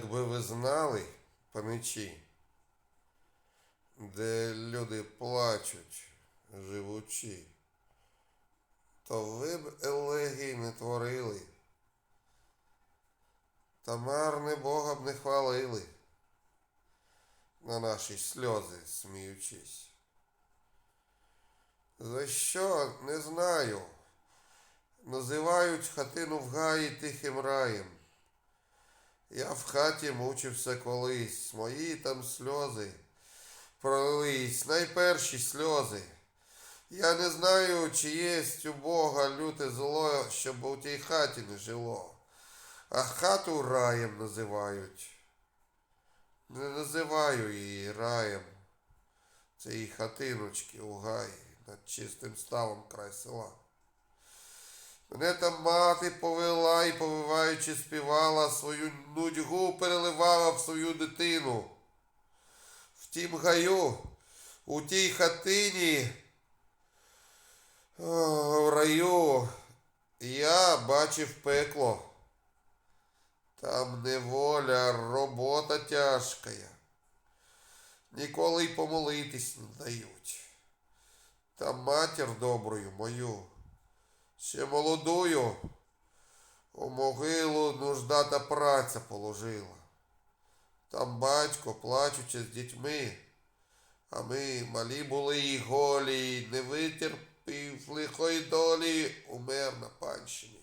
Якби ви знали, паничі, де люди плачуть, живучи, то ви б елегій не творили, та марне Бога б не хвалили, на наші сльози сміючись. За що не знаю. Називають хатину в гаї тихим раєм. Я в хаті мучився колись, мої там сльози пролились, найперші сльози. Я не знаю, чи єсть у Бога люте зло, щоб у тій хаті не жило. А хату раєм називають. Не називаю її раєм. Це її хатиночки у гаї над чистим ставом край села. Мене там мати повела і, повиваючи, співала, свою нудьгу переливала в свою дитину. В тім гаю, у тій хатині, в раю, я бачив пекло. Там неволя, робота тяжкая. Ніколи й помолитись не дають. Та матір доброю мою ще молодую у могилу нужда та праця положила. Там батько, плачучи з дітьми, а ми малі були й голі, й не витерпів лихої долі, умер на панщині.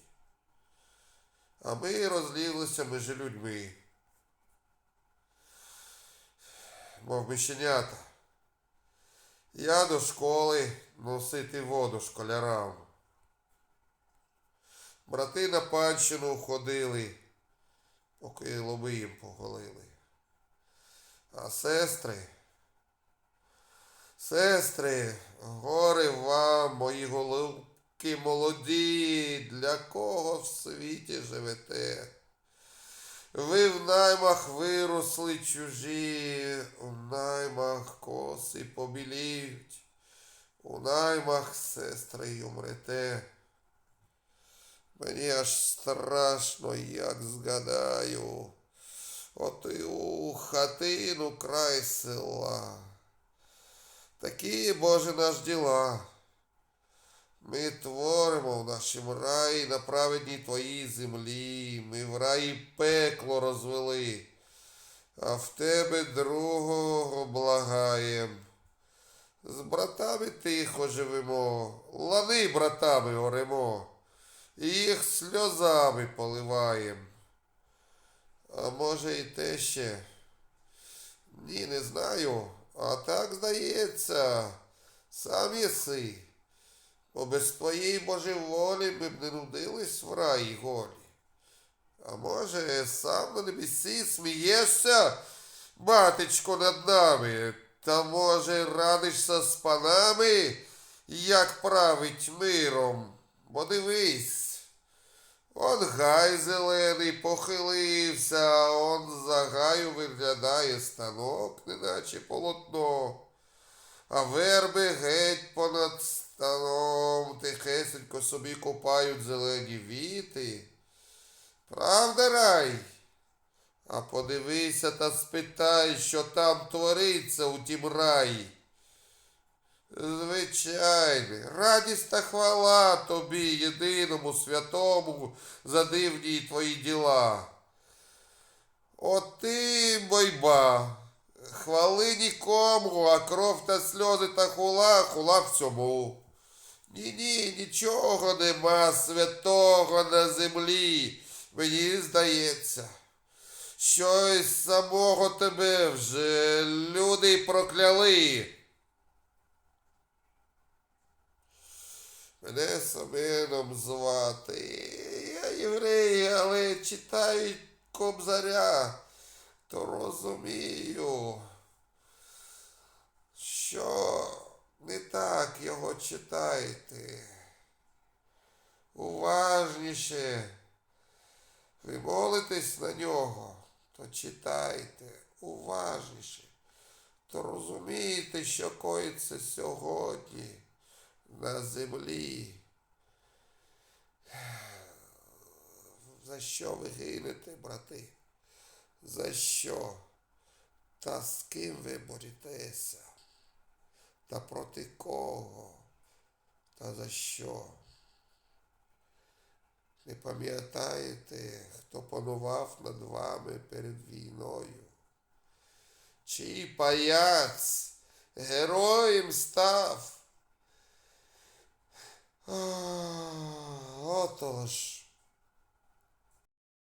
А ми розлілися між людьми, мов мишенята. Я до школи носити воду школярам. Брати на панщину ходили, поки лоби їм поголили. А сестри, сестри, горе вам, мої голубки молоді, для кого в світі живете? Ви в наймах виросли чужі, у наймах коси побіліють, у наймах, сестри, й умрете. Мені аж страшно, як згадаю, оту хатину край села. Такі, Боже, наш діла. Ми творимо в нашім раї на праведній твоїй землі. Ми в раї пекло розвели, а в тебе другого благаєм. З братами тихо живемо, лани братами оремо, і їх сльозами поливаєм. А може і те ще? Ні, не знаю. А так здається, сам єси. Бо без твоєї волі ми б не нудились в раї голі. А може, сам на небесі смієшся, батечко, над нами, та може радишся з панами, як править миром. Бо дивись, он гай зелений похилився, а он за гаю виглядає станок, неначе полотно. А верби геть понад станом тихесенько собі купають зелені віти. Правда, рай? А подивися та спитай, що там твориться у тім раї. Звичайно, радість та хвала тобі, єдиному святому, за дивні твої діла. От ти, бойба, хвали нікому, а кров та сльози та хула, хула всьому. Ні-ні, нічого нема святого на землі, мені здається. Щось самого тебе вже люди прокляли. Мене Семеном звати. Я єврей, але читаю кобзаря, то розумію, що не так його читайте. Уважніше. Ви молитесь на нього, то читайте уважніше, то розумієте, що коїться сьогодні на землі. За що ви гинете, брати? За що? Та з ким ви борітеся? Та проти кого? Та за що? Не пам'ятаєте, хто панував над вами перед війною? Чий паяц героєм став? А, Отож,